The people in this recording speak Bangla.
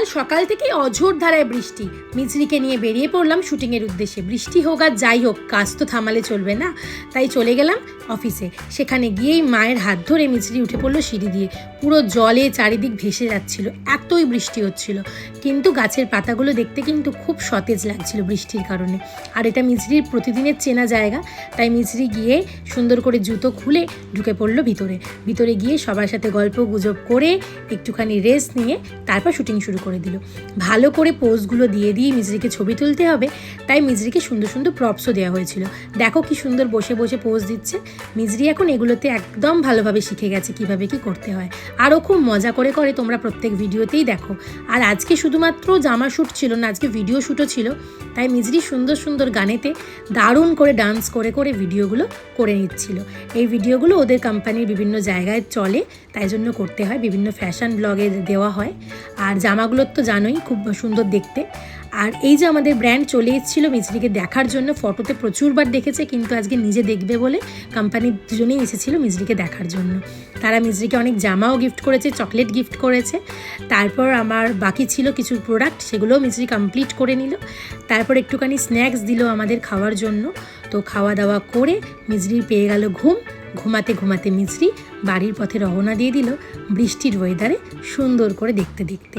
কাল সকাল থেকেই অঝোর ধারায় বৃষ্টি। মিছরিকে নিয়ে বেরিয়ে পড়লাম শুটিংয়ের উদ্দেশ্যে। বৃষ্টি হোক আর যাই হোক, কাজ তো থামালে চলবে না। তাই চলে গেলাম অফিসে। সেখানে গিয়েই মায়ের হাত ধরে মিছরি উঠে পড়ল সিঁড়ি দিয়ে। পুরো জলে চারিদিক ভেসে যাচ্ছিল, এতই বৃষ্টি হচ্ছিল। কিন্তু গাছের পাতাগুলো দেখতে কিন্তু খুব সতেজ লাগছিল বৃষ্টির কারণে। আর এটা মিছরির প্রতিদিনের চেনা জায়গা। তাই মিছরি গিয়ে সুন্দর করে জুতো খুলে ঢুকে পড়ল ভিতরে। ভিতরে গিয়ে সবার সাথে গল্প গুজব করে একটুখানি রেস্ট নিয়ে তারপর শুটিং শুরু করে দিল। ভালো করে পোজগুলো দিয়ে দিয়ে মিজরিকে ছবি তুলতে হবে। তাই মিজরিকে সুন্দর সুন্দর প্রপসও দেওয়া হয়েছিল। দেখো কি সুন্দর বসে বসে পোজ দিচ্ছে। মিজরি এখন এগুলোতে একদম ভালোভাবে শিখে গেছে কীভাবে কি করতে হয়। আরও খুব মজা করে করে তোমরা প্রত্যেক ভিডিওতেই দেখো। আর আজকে শুধুমাত্র জামা শ্যুট ছিল না, আজকে ভিডিও শ্যুটও ছিল। তাই মিজরি সুন্দর সুন্দর গানেতে দারুণ করে ডান্স করে করে ভিডিওগুলো করে নিচ্ছিল। এই ভিডিওগুলো ওদের কোম্পানির বিভিন্ন জায়গায় চলে, তাই জন্য করতে হয়। বিভিন্ন ফ্যাশন ব্লগে দেওয়া হয়। আর জামাগুলোর তো জানোই, খুব সুন্দর দেখতে। আর এই যে আমাদের ব্র্যান্ড চলে এসেছিল মিছরিকে দেখার জন্য ফটোতে প্রচুরবার দেখেছে, কিন্তু আজকে নিজে দেখবে বলে কোম্পানির দুজনেই এসেছিল মিজরিকে দেখার জন্য। তারা মিজরিকে অনেক জামাও গিফট করেছে চকলেট গিফট করেছে। তারপর আমার বাকি ছিল কিছু প্রোডাক্ট সেগুলোও মিজরি কমপ্লিট করে নিল। তারপর একটুখানি স্ন্যাক্স দিল আমাদের খাওয়ার জন্য। তো খাওয়া দাওয়া করে মিজরির পেয়ে গেল ঘুম। ঘুমাতে ঘুমাতে মিজরি বাড়ির পথে রওনা দিয়ে দিল বৃষ্টির ওয়েদারে সুন্দর করে দেখতে দেখতে।